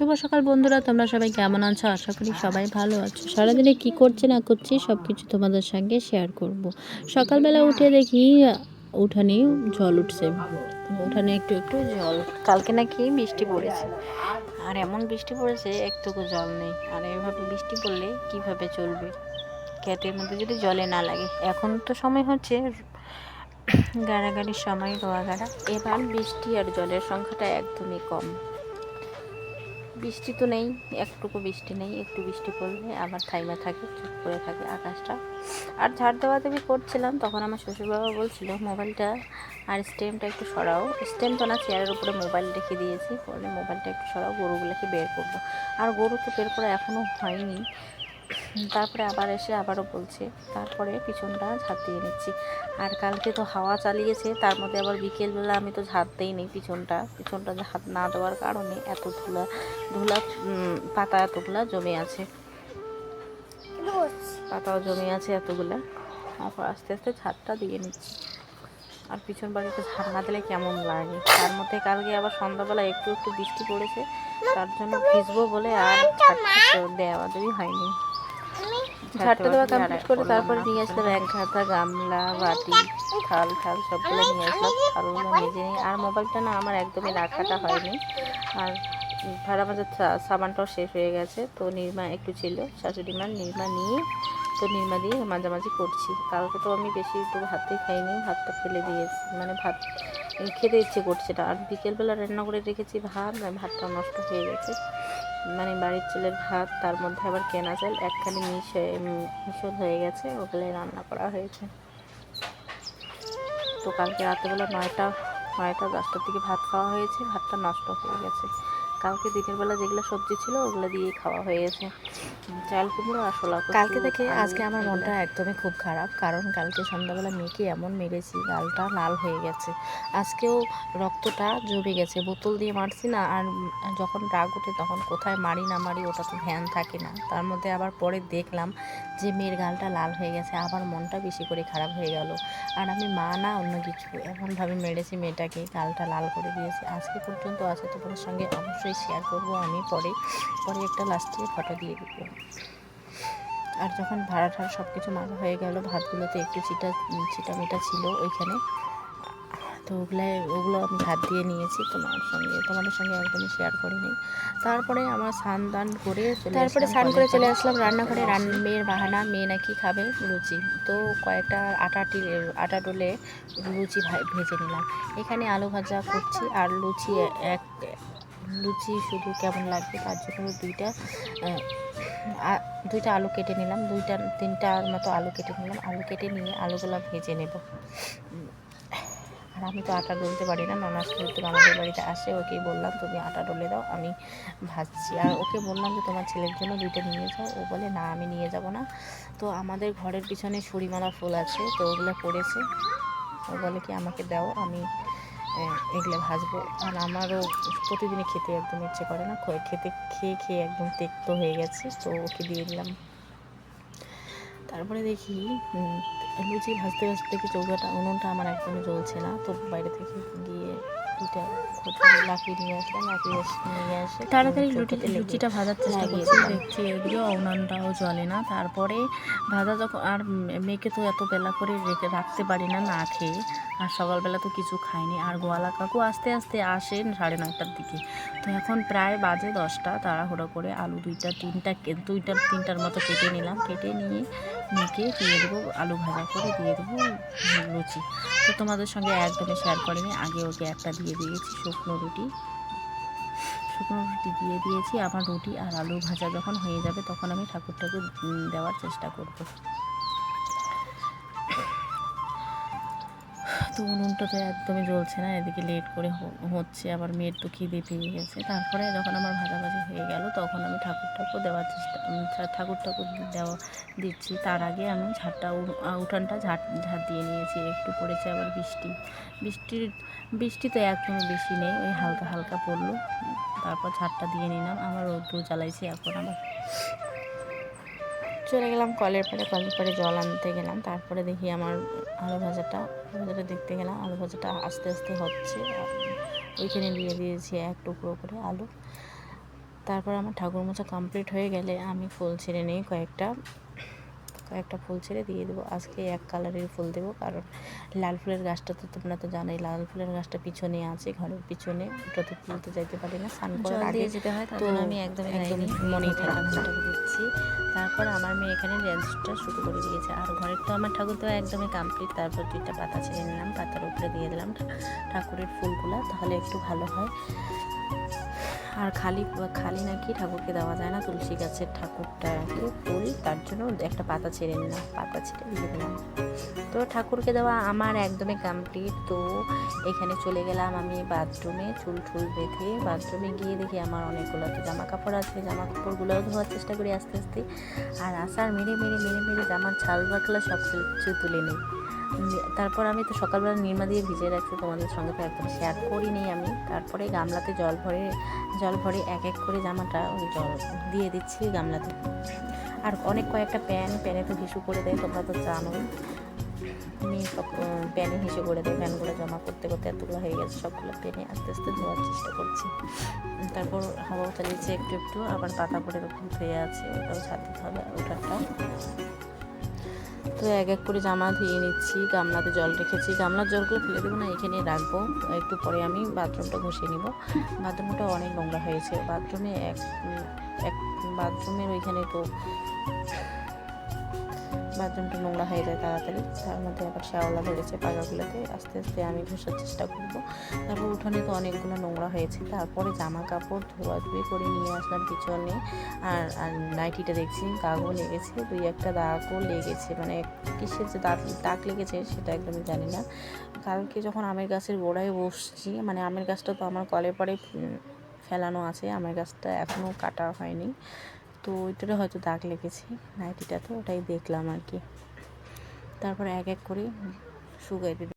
শুভ সকাল বন্ধুরা, তোমরা সবাই কেমন আছো? আশা করি সবাই ভালো আছো। সারাদিনে কি করছে না করছি সব কিছু তোমাদের সঙ্গে শেয়ার করব। সকালবেলা উঠে দেখি, উঠানে জল উঠছে। উঠানে একটু একটু জল। কালকে নাকি বৃষ্টি পড়েছে। আর এমন বৃষ্টি পড়েছে, একটুকু জল নেই। আর এভাবে বৃষ্টি পড়লে কীভাবে চলবে? ক্ষেতের মধ্যে যদি জলে না লাগে। এখন তো সময় হচ্ছে গাড়াগাড়ির সময় রোয়া গাড়া এবার বৃষ্টি আর জলের সংখ্যাটা একদমই কম। বৃষ্টি তো নেই, একটুকু বৃষ্টি নেই, একটু বৃষ্টি পড়লে আবার থাইমা থাকে, চুপ করে থাকে আকাশটা। আর ঝাড় দেওয়া দেবি করছিলাম, তখন আমার শ্বশুরবাবা বলছিল, মোবাইলটা আর স্টেমটা একটু সরাও। স্টেম তো না, চেয়ারের উপরে মোবাইল রেখে দিয়েছি বলে মোবাইলটা একটু সরাও, গরুগুলোকে বের করব। আর গরু তো বের করা এখনও হয়নি। তারপরে আবার এসে আবারও বলছে, তারপরে পিছনটা ঝাড় দিয়ে নিচ্ছি। আর কালকে তো হাওয়া চালিয়েছে, তার মধ্যে আবার বিকেলবেলা আমি তো ঝাড় দিই নি পিছনটা। পিছনটা ঝাড় না দেওয়ার কারণে এত ধুলা ধুলা পাতা এতগুলা জমে আছে। পাতাও জমে আছে এতগুলা। তারপর আস্তে আস্তে ঝাড়টা দিয়ে নিচ্ছি। আর পিছন বাড়িতে ঝাড় না দিলে কেমন লাগে? তার মধ্যে কালকে আবার সন্ধ্যাবেলা একটু একটু বৃষ্টি পড়েছে, তার জন্য ভিজবো বলে আর দেওয়া দেওয়া হয়নি। ঝাড়টা দেওয়া কমপ্লিট করে তারপরে নিয়ে আসলাম এক ঘাটা গামলা বাটি থাল থাল সবগুলো নিয়ে আসলাম। থালগুলো মেজে নিই। আর মোবাইলটা না আমার একদমই রাখাটা হয়নি। আর ভাড়া মাঝে সাবানটাও শেষ হয়ে গেছে। তো নির্মা একটু ছিল শাশুড়ি মা নির্মা নিয়ে। তো নির্মা দিয়ে মাঝামাঝি করছি। কালকে তো আমি বেশি একটু ভাতই খাইনি ভাতটা ফেলে দিয়েছি। মানে ভাত খেতে ইচ্ছে করছে না। আর বিকেলবেলা রান্না করে রেখেছি ভাত ভাতটা নষ্ট হয়ে গেছে। মানে বাড়ির চুলের ভাত, তার মধ্যে আবার কেনা চাল, একখানি মিশে, মিশন হয়ে গেছে ওগুলো রান্না করা হয়েছে। তো কালকে রাতেবেলা নয়টা নয়টা দশটার দিকে ভাত খাওয়া হয়েছে, ভাতটা নষ্ট হয়ে গেছে। কালকে দিনের বেলা যেগুলো সবজি ছিল ওগুলো দিয়ে খাওয়া হয়ে গেছে। চাল কুমড়ো আর শোলা কালকে থেকে আলু, আজকে আমার মনটা একদমই খুব খারাপ কারণ কালকে সন্ধ্যাবেলা মেয়েকে এমন মেরেছি গালটা লাল হয়ে গেছে। আজকেও রক্তটা জমে গেছে বোতল দিয়ে মারছি না আর যখন রাগ ওঠে তখন কোথায় মারি না মারি ওটা তো ধ্যান থাকে না। তার মধ্যে আবার পরে দেখলাম যে মেয়ের গালটা লাল হয়ে গেছে আবার মনটা বেশি করে খারাপ হয়ে গেল। আর আমি মা না অন্য কিছু। এমনভাবে মেরেছি মেয়েটাকে গালটা লাল করে দিয়েছে। আজকে পর্যন্ত আছে তোমাদের সঙ্গে অবশ্যই শেয়ার করব আমি পরে। পরে একটা লাস্টে ফটো দিয়ে দেবো। আর যখন ভাড়া ঠাড়া সব কিছু মারা হয়ে গেল ভাতগুলোতে একটু চিটা চিটা মিটা ছিল ওইখানে। তো ওগুলো ওগুলো আমি ভাত দিয়ে নিয়েছি তোমার সঙ্গে। তোমাদের সঙ্গে একদমই শেয়ার করিনি। তারপরে আমার স্নান দান করে চলে তারপরে স্নান করে চলে আসলাম রান্নাঘরে। রান মেয়ের বাহানা মেয়ে নাকি খাবে লুচি। তো কয়েকটা আটা টি- আটা ডলে লুচি ভেজে নিলাম। এখানে আলু ভাজা করছি আর লুচি এক লুচি শুধু কেমন লাগবে তার জন্য দুইটা দুইটা আলু কেটে নিলাম, দুইটা তিনটার মতো আলু কেটে নিলাম। আলু কেটে নিয়ে আলুগুলো ভেজে নেব। আর আমি তো আটা ডলতে পারি না ননাস কিন্তু আমাদের বাড়িতে আসে ওকে বললাম, তুমি আটা ডলে দাও, আমি ভাজছি। আর ওকে বললাম যে, তোমার ছেলের জন্য দুইটা নিয়ে যাও। ও বলে, না, আমি নিয়ে যাব না। তো আমাদের ঘরের পিছনে সুরিমালা ফুল আছে, তো ওগুলো পড়েছে। ও বলে কি, আমাকে দাও, আমি এগুলো ভাজবো। আর আমারও প্রতিদিনই খেতে একদম ইচ্ছে করে না। খেতে খেয়ে খেয়ে একদম তেক্ত হয়ে গেছে তো ওকে দিয়ে দিলাম। তারপরে দেখি লুচি ভাজতে ভাজতে দেখি চৌকাটা উনুনটা আমার একদমই জ্বলছে না। তো বাইরে থেকে গিয়ে খোঁজ লাফিয়ে নিয়ে আসলাম লাফিয়ে নিয়ে আসে। তাড়াতাড়ি লুটি লুচিটা ভাজার চেষ্টা করছি। দেখছি এদিকেও উনানটাও জ্বলে না। তারপরে ভাজা যখন আর মেয়েকে তো এত বেলা করে রেখে রাখতে পারি না না খেয়ে। আর সকালবেলা তো কিছু খাইনি। আর গোয়ালা কাকু আস্তে আস্তে আসেন সাড়ে নয়টার দিকে। তো এখন প্রায় বাজে দশটা তাড়াহুড়ো করে আলু দুইটা তিনটা দুইটা তিনটার মতো কেটে নিলাম। কেটে নিয়ে মেখে দিয়ে দেবো আলু ভাজা করে দিয়ে দেবো লুচি। তো তোমাদের সঙ্গে একদমই শেয়ার করিনি আগে ওকে একটা দিয়ে দিয়েছি শুকনো রুটি। শুকনো রুটি দিয়ে দিয়েছি আমার রুটি আর আলু ভাজা যখন হয়ে যাবে তখন আমি ঠাকুরটাকে উম, দেওয়ার চেষ্টা করব। উনুনটা তো একদমই জ্বলছে না, এদিকে লেট করে হচ্ছে, আবার মেয়ের তো খিদে পেয়ে গেছে। তারপরে যখন আমার ভাজাভাজি হয়ে গেল, তখন আমি ঠাকুর ঠাকুর দেওয়ার চেষ্টা ঠাকুর ঠাকুর দেওয়া দিচ্ছি। তার আগে আমি ঝাড়টা উঠানটা ঝাড় ঝাড় দিয়ে নিয়েছি, একটু পড়েছে আবার বৃষ্টি। বৃষ্টির, বৃষ্টি তো একদমই বেশি নেই, ওই হালকা হালকা পড়ল। তারপর ঝাড়টা দিয়ে নিলাম, আমার রৌদ্র জ্বালাইছি এখন আমার চলে গেলাম কলের পরে কলের পরে জল আনতে গেলাম। তারপরে দেখি আমার আলু ভাজাটা ভাজাটা দেখতে গেলাম, আলু ভাজাটা আস্তে আস্তে হচ্ছে। ওইখানে দিয়ে দিয়েছি এক টুকরো করে আলু। তারপর আমার ঠাকুর মোচা কমপ্লিট হয়ে গেলে আমি ফুল ছেড়ে নিই কয়েকটা। কয়েকটা ফুল ছেড়ে দিয়ে দেবো। আজকে এক কালারের ফুল দেবো কারণ লাল ফুলের গাছটা তো তোমরা তো জানোই লাল ফুলের গাছটা পিছনে আছে ঘরের পিছনে। ওটাতে তুলতে যাইতে পারি না স্নান করার আগে দিয়ে যেতে হয় তো আমি একদম দেয়নি মনেই থাকে দিচ্ছি। তারপর আমার মেয়ে এখানে রেঞ্জটা শুরু করে দিয়েছে। আর ঘরের তো আমার ঠাকুর তো একদমই কমপ্লিট তারপর দুইটা পাতা ছেড়ে নিলাম পাতার উপরে দিয়ে দিলাম ঠাকুরের ফুলগুলো তাহলে একটু ভালো হয়। আর খালি খালি নাকি ঠাকুরকে দেওয়া যায় না, তুলসী গাছের ঠাকুরটাকে ফুল, তার জন্য একটা পাতা ছেড়ে নিলাম, পাতা ছেড়ে দিয়ে দিলাম। তো ঠাকুরকে দেওয়া আমার একদমই কমপ্লিট তো এখানে চলে গেলাম আমি বাথরুমে, চুল টুল বেঁধে বাথরুমে গিয়ে দেখি আমার অনেকগুলো তো জামা কাপড় আছে জামা কাপড়গুলোও ধোয়ার চেষ্টা করি আস্তে আস্তে। আর আসার মেরে মেরে মেরে মেরে জামার ছাল বাকলা সব কিছু তুলে নিই। তারপর আমি তো সকালবেলা নির্মা দিয়ে ভিজিয়ে রাখছি তোমাদের সঙ্গে তো একদম শেয়ার করিনি আমি। তারপরে গামলাতে জল ভরে জল ভরে এক এক করে জামাটা ওই জল দিয়ে দিচ্ছি গামলাতে। আর অনেক কয়েকটা প্যান, প্যানে তো হিসু করে দেয়, তোমরা তো জানোই। মেয়ে সব প্যানে হিসু করে দেয়, প্যানগুলো জমা করতে করতে এতগুলো হয়ে গেছে, সবগুলো প্যানে আস্তে আস্তে ধোয়ার চেষ্টা করছি। তারপর হাওয়া চালিয়েছে একটু একটু, আবার পাতা পড়ে ওরকম ধুয়ে আছে, ওটাও ছাদ দিতে হবে ওটারটা তো এক এক করে জামা ধুয়ে নিচ্ছি, গামলাতে জল রেখেছি। গামলার জলগুলো ফেলে দেবো না, এখানে রাখব। একটু পরে আমি বাথরুমটা ঘষে নিব। বাথরুমটা অনেক নোংরা হয়েছে। বাথরুমে এক এক, বাথরুমের ওইখানে তো বাথরুমটা নোংরা হয়ে যায় তাড়াতাড়ি, তার মধ্যে আবার শ্যাওলা ধরেছে পাকাগুলোতে আস্তে আস্তে আমি ঘষার চেষ্টা করব। তারপর উঠোনে তো অনেকগুলো নোংরা হয়েছে, তারপরে জামা কাপড় ধোয়া ধুয়ে করে নিয়ে আসলাম পিছনে। আর আর নাইটিটা দেখছি দাগও লেগেছে, দুই একটা দাগও লেগেছে মানে কিসের যে দাগ দাগ লেগেছে সেটা একদমই জানি না। কালকে যখন আমের গাছের গোড়ায় বসছি মানে আমের গাছটা তো আমার কলে পরে ফেলানো আছে, আমের গাছটা এখনও কাটা হয়নি। তো ওইটারে হয়তো দাগ লেগেছে, নাইটিটা তো ওটাই দেখলাম আর কি। তারপর এক এক করে শুকাইতে